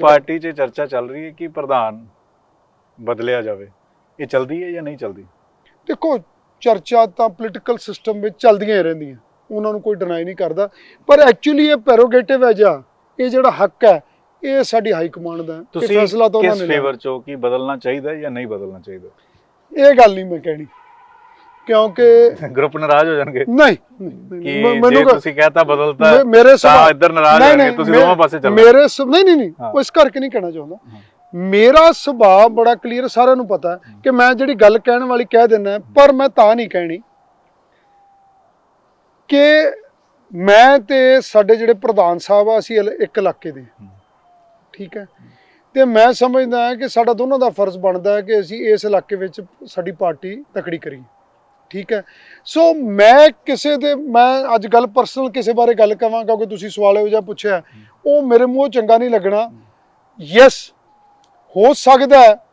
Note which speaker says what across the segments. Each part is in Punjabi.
Speaker 1: ਪਾਰਟੀ 'ਚ ਚਰਚਾ ਚੱਲ ਰਹੀ ਹੈ ਕਿ ਪ੍ਰਧਾਨ ਬਦਲਿਆ ਜਾਵੇ। ਇਹ ਚਲਦੀ ਹੈ ਜਾਂ ਨਹੀਂ ਚਲਦੀ?
Speaker 2: ਦੇਖੋ ਚਰਚਾ ਤਾਂ ਪੋਲੀਟੀਕਲ ਸਿਸਟਮ ਵਿੱਚ ਚੱਲਦੀਆਂ ਹੀ ਰਹਿੰਦੀਆਂ। ਉਹਨਾਂ ਨੂੰ ਕੋਈ ਡਿਨਾਈ ਨਹੀਂ ਕਰਦਾ। ਪਰ ਐਕਚੁਅਲੀ ਇਹ ਪੈਰੋਗੇਟਿਵ ਹੈ ਜਾਂ ਇਹ ਜਿਹੜਾ ਹੱਕ ਹੈ ਇਹ ਸਾਡੀ ਹਾਈ ਕਮਾਂਡ ਦਾ ਹੈ
Speaker 1: ਤੁਸੀਂ
Speaker 2: ਫੈਸਲਾ ਤਾਂ ਉਹਨਾਂ
Speaker 1: ਕਿਸ
Speaker 2: ਨੇ।
Speaker 1: ਫੇਵਰ 'ਚ ਕਿ ਬਦਲਣਾ ਚਾਹੀਦਾ ਜਾਂ ਨਹੀਂ ਬਦਲਣਾ ਚਾਹੀਦਾ?
Speaker 2: ਇਹ ਗੱਲ ਨਹੀਂ ਮੈਂ ਕਹਿਣੀ। ਕਿਉਂਕਿ
Speaker 1: ਗਰੁੱਪ ਨਾਰਾਜ਼ ਹੋ ਜਾਣਗੇ।
Speaker 2: ਨਹੀਂ ਨਹੀਂ, ਮੈਨੂੰ
Speaker 1: ਤੁਸੀਂ ਕਹਤਾ ਬਦਲਤਾ
Speaker 2: ਮੇਰੇ
Speaker 1: ਤਾਂ ਇੱਧਰ ਨਾਰਾਜ਼ ਹੋਣਗੇ ਤੁਸੀਂ ਦੋਵਾਂ ਪਾਸੇ ਚੱਲੋ।
Speaker 2: ਮੇਰੇ ਨਹੀਂ ਨਹੀਂ ਨਹੀਂ। ਉਹ ਇਸ ਕਰਕੇ ਨਹੀਂ ਕਹਿਣਾ ਚਾਹੁੰਦਾ। ਮੇਰਾ ਸੁਭਾਅ ਬੜਾ ਕਲੀਅਰ ਸਾਰਿਆਂ ਨੂੰ ਪਤਾ ਹੈ ਕਿ ਮੈਂ ਜਿਹੜੀ ਗੱਲ ਕਹਿਣ ਵਾਲੀ ਕਹਿ ਦਿੰਦਾ ਪਰ ਮੈਂ ਤਾਂ ਨਹੀਂ ਕਹਿਣੀ ਕਿ ਮੈਂ ਤੇ ਸਾਡੇ ਜਿਹੜੇ ਪ੍ਰਧਾਨ ਸਾਹਿਬ ਆ ਅਸੀਂ ਇੱਕ ਇਲਾਕੇ ਦੇ। ਠੀਕ ਹੈ? ਤੇ ਮੈਂ ਸਮਝਦਾ ਹਾਂ ਕਿ ਸਾਡਾ ਦੋਨਾਂ ਦਾ ਫਰਜ਼ ਬਣਦਾ ਹੈ ਕਿ ਅਸੀਂ ਇਸ ਇਲਾਕੇ ਵਿੱਚ ਸਾਡੀ ਪਾਰਟੀ ਤਕੜੀ ਕਰੀਏ। ਠੀਕ ਹੈ? ਸੋ ਮੈਂ ਕਿਸੇ ਦੇ ਮੈਂ ਅੱਜ ਗੱਲ ਪਰਸਨਲ ਕਿਸੇ ਬਾਰੇ ਗੱਲ ਕਵਾਂ ਕਿਉਂਕਿ ਤੁਸੀਂ ਸਵਾਲ ਇਹੋ ਜਿਹਾ ਪੁੱਛਿਆ। ਉਹ ਮੇਰੇ ਮੂੰਹ ਚੰਗਾ ਨਹੀਂ ਲੱਗਣਾ। ਯੈਸ ਹੋ ਸਕਦਾ ਹੈ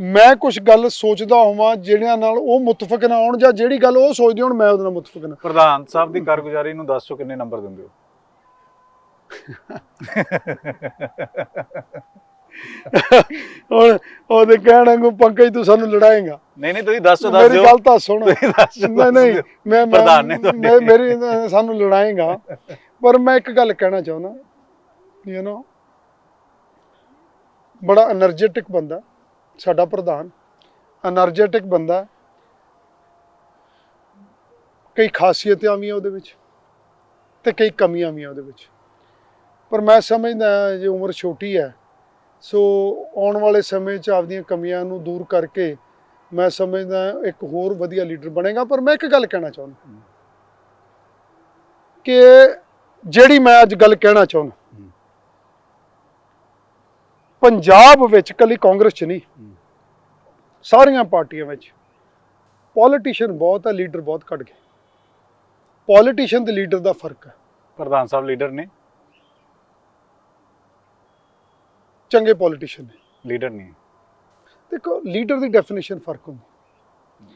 Speaker 2: ਮੈਂ ਕੁਝ ਗੱਲ ਸੋਚਦਾ ਹੋਵਾਂ ਜਿਹੜਿਆਂ ਨਾਲ ਉਹ ਮੁਤਫਕ ਨਾ ਹੋਣ ਜਾਂ ਜਿਹੜੀ ਗੱਲ ਉਹ ਸੋਚਦੇ ਹੋਣ ਮੈਂ ਉਹਦੇ ਨਾਲ ਮੁਤਫਕ ਨਾ।
Speaker 1: ਪ੍ਰਧਾਨ ਸਾਹਿਬ ਦੀ ਕਾਰਗੁਜ਼ਾਰੀ ਨੂੰ 10 ਚੋਂ ਕਿੰਨੇ ਨੰਬਰ ਦਿੰਦੇ ਹੋ?
Speaker 2: ਹੁਣ ਉਹਦੇ ਕਹਿਣਾਂਗੂ ਪੰਕਜ ਤੂੰ ਸਾਨੂੰ ਲੜਾਏਗਾ।
Speaker 1: ਨਹੀਂ ਨਹੀਂ ਤੁਸੀਂ ਦੱਸੋ ਦੱਸ
Speaker 2: ਮੇਰੀ ਗੱਲ ਤਾਂ ਸੁਣ। ਨਹੀਂ ਨਹੀਂ ਮੈਂ
Speaker 1: ਪ੍ਰਧਾਨ ਨੇ ਤੁਹਾਡੀ।
Speaker 2: ਮੇਰੀ ਸਾਨੂੰ ਲੜਾਏਗਾ। ਪਰ ਮੈਂ ਇੱਕ ਗੱਲ ਕਹਿਣਾ ਚਾਹੁੰਦਾ। ਯੂ نو ਬੜਾ એનર્ਜੈਟਿਕ ਬੰਦਾ ਸਾਡਾ ਪ੍ਰਧਾਨ। એનર્ਜੈਟਿਕ ਬੰਦਾ। ਕਈ ਖਾਸੀਅਤਾਂ ਵੀ ਆ ਉਹਦੇ ਵਿੱਚ ਤੇ ਕਈ ਕਮੀਆਂ ਵੀ ਆ ਉਹਦੇ ਵਿੱਚ। ਪਰ ਮੈਂ ਸਮਝਦਾ ਜੇ ਉਮਰ ਛੋਟੀ ਹੈ ਸੋ ਆਉਣ ਵਾਲੇ ਸਮੇਂ 'ਚ ਆਪਦੀਆਂ ਕਮੀਆਂ ਨੂੰ ਦੂਰ ਕਰਕੇ ਮੈਂ ਸਮਝਦਾ ਇੱਕ ਹੋਰ ਵਧੀਆ ਲੀਡਰ ਬਣੇਗਾ ਪਰ ਮੈਂ ਇੱਕ ਗੱਲ ਕਹਿਣਾ ਚਾਹੁੰਦਾ ਕਿ ਜਿਹੜੀ ਮੈਂ ਅੱਜ ਗੱਲ ਕਹਿਣਾ ਚਾਹੁੰਦਾ। ਪੰਜਾਬ ਵਿੱਚ ਕੱਲੀ ਕਾਂਗਰਸ 'ਚ ਨਹੀਂ ਸਾਰੀਆਂ ਪਾਰਟੀਆਂ ਵਿੱਚ ਪੋਲੀਟੀਸ਼ੀਅਨ ਬਹੁਤ ਹੈ ਲੀਡਰ ਬਹੁਤ ਘਟ ਗਏ। ਪੋਲੀਟੀਸ਼ੀਅਨ ਤੇ ਲੀਡਰ ਦਾ ਫ਼ਰਕ ਹੈ।
Speaker 1: ਪ੍ਰਧਾਨ ਸਾਹਿਬ ਲੀਡਰ ਨੇ।
Speaker 2: ਚੰਗੇ ਪੋਲੀਟੀਸ਼ੀਅਨ ਨੇ।
Speaker 1: ਲੀਡਰ ਨਹੀਂ
Speaker 2: ਦੇਖੋ ਲੀਡਰ ਦੀ ਡੈਫੀਨੇਸ਼ਨ ਫ਼ਰਕ ਹੁੰਦੀ।